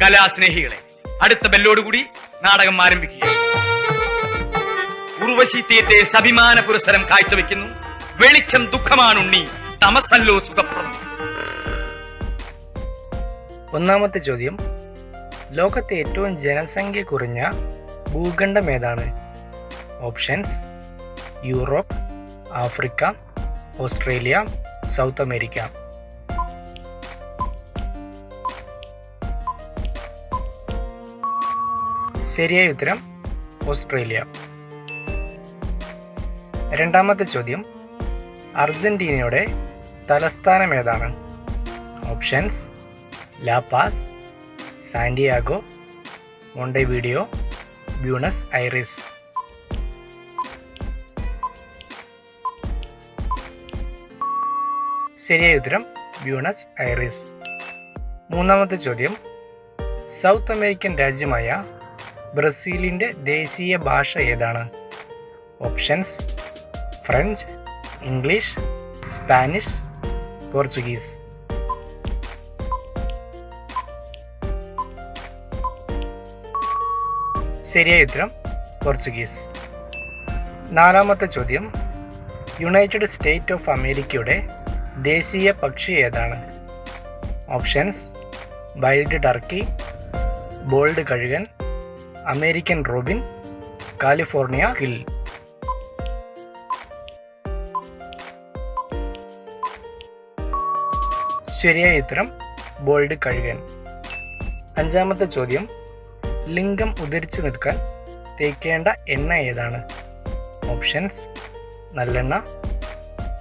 കലാസ്നേഹികളെ അടുത്ത ബെല്ലോടുകൂടി നാടകം ആരംഭിക്കുകയാണ് ഉർവശി തീയറ്റെ സഭിമാന പുരസ്സരം കാഴ്ചവെക്കുന്നു. വെളിച്ചം ദുഃഖമാണുണ്ണി തമസല്ലോ സുഖപ്രദം. ഒന്നാമത്തെ ചോദ്യം. ലോകത്തെ ഏറ്റവും ജനസംഖ്യ കുറഞ്ഞ ഭൂഖണ്ഡം ഏതാണ്? Options Europe Africa Australia South America. ശരിയായ ഉത്തരം ഓസ്ട്രേലിയ. രണ്ടാമത്തെ ചോദ്യം അർജന്റീനയുടെ തലസ്ഥാനം ഏതാണ്? Options La Paz Santiago Montevideo Buenos Aires. ശരിയായ ഉത്തരം ബ്യൂണസ് ഐറിസ്. മൂന്നാമത്തെ ചോദ്യം സൗത്ത് അമേരിക്കൻ രാജ്യമായ ബ്രസീലിന്റെ ദേശീയ ഭാഷ ഏതാണ്? Options French English Spanish Portuguese. ശരിയായ ഉത്തരം പോർച്ചുഗീസ്. നാലാമത്തെ ചോദ്യം. യുണൈറ്റഡ് സ്റ്റേറ്റ് ഓഫ് അമേരിക്കയുടെ ദേശീയ പക്ഷി ഏതാണ്? ഓപ്ഷൻസ് വൈൽഡ് ടർക്കി ബോൾഡ് കഴുകൻ അമേരിക്കൻ റോബിൻ കാലിഫോർണിയ ഹിൽ. ശരിയായ ഉത്തരം ബോൾഡ് കഴുകൻ. അഞ്ചാമത്തെ ചോദ്യം ലിംഗം ഉദരിച്ചു നിൽക്കാൻ തേക്കേണ്ട എണ്ണ ഏതാണ്? ഓപ്ഷൻസ് നല്ലെണ്ണ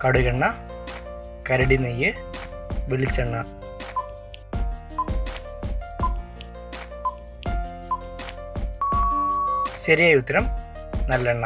കടുകെണ്ണ കരടി നെയ്യ് വെളിച്ചെണ്ണ. ശരിയായ ഉത്തരം നല്ലെണ്ണ.